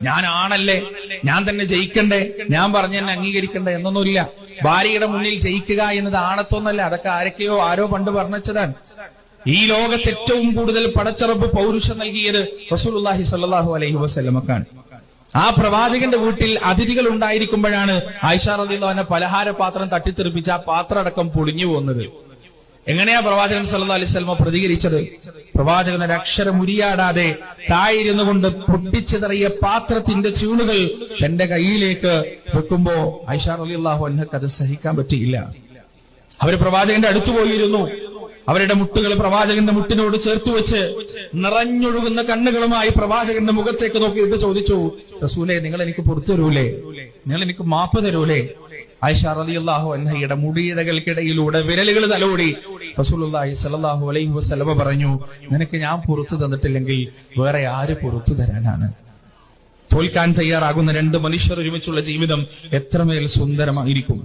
ഞാൻ ആണല്ലേ ഞാൻ തന്നെ ജയിക്കണ്ടേ? ഞാൻ പറഞ്ഞ തന്നെ അംഗീകരിക്കണ്ടേ? എന്നൊന്നുമില്ല. ഭാര്യയുടെ മുന്നിൽ ജയിക്കുക എന്നത് ആണത്തൊന്നല്ല. അതൊക്കെ ആരൊക്കെയോ ആരോ പണ്ട് പറഞ്ഞതാണ് ഈ ലോകത്ത് ഏറ്റവും കൂടുതൽ പടച്ചറപ്പ് പൗരുഷം നൽകിയത് റസൂലുള്ളാഹി സ്വല്ലല്ലാഹു അലൈഹി വസല്ലമക്കാണ്. ആ പ്രവാചകന്റെ വീട്ടിൽ അതിഥികൾ ഉണ്ടായിരിക്കുമ്പോഴാണ് ആയിഷ റളിയല്ലാഹു പലഹാര പാത്രം തട്ടിത്തെറിപ്പിച്ച് ആ പാത്രം അടക്കം പൊളിഞ്ഞു പോകുന്നത് എങ്ങനെയാ പ്രവാചകൻ സല്ലാ അലൈഹി സ്വലമ പ്രതികരിച്ചത്? പ്രവാചകൻ അക്ഷരം ഉരിയാടാതെ തായിരുന്നു കൊണ്ട് പൊട്ടിച്ചെതറിയ പാത്രത്തിന്റെ ചൂണുകൾ തന്റെ കയ്യിലേക്ക് വെക്കുമ്പോ ഐഷാർ അലി അള്ളാഹു അന്നക്ക് അത് സഹിക്കാൻ പറ്റിയില്ല. അവർ പ്രവാചകന്റെ അടുത്തു പോയിരുന്നു. അവരുടെ മുട്ടുകൾ പ്രവാചകന്റെ മുട്ടിനോട് ചേർത്ത് വെച്ച് നിറഞ്ഞൊഴുകുന്ന കണ്ണുകളുമായി പ്രവാചകന്റെ മുഖത്തേക്ക് നോക്കിയിട്ട് ചോദിച്ചു റസൂലെ നിങ്ങൾ എനിക്ക് പുറത്തു തരൂലേ നിങ്ങൾ എനിക്ക് മാപ്പ് തരൂലേ? ഐഷാർ അലി അള്ളാഹു അന്നയുടെ മുടിയിഴകൾക്കിടയിലൂടെ വിരലുകൾ തലോടി റസൂലുള്ളാഹി സ്വല്ലല്ലാഹു അലൈഹി വസല്ലമ പറഞ്ഞു നിനക്ക് ഞാൻ പുറത്തു തന്നിട്ടില്ലെങ്കിൽ വേറെ ആര് പുറത്തു തരാനാണ്? തോൽക്കാൻ തയ്യാറാകുന്ന രണ്ട് മനുഷ്യർ ഒരുമിച്ചുള്ള ജീവിതം എത്രമേൽ സുന്ദരമായിരിക്കും.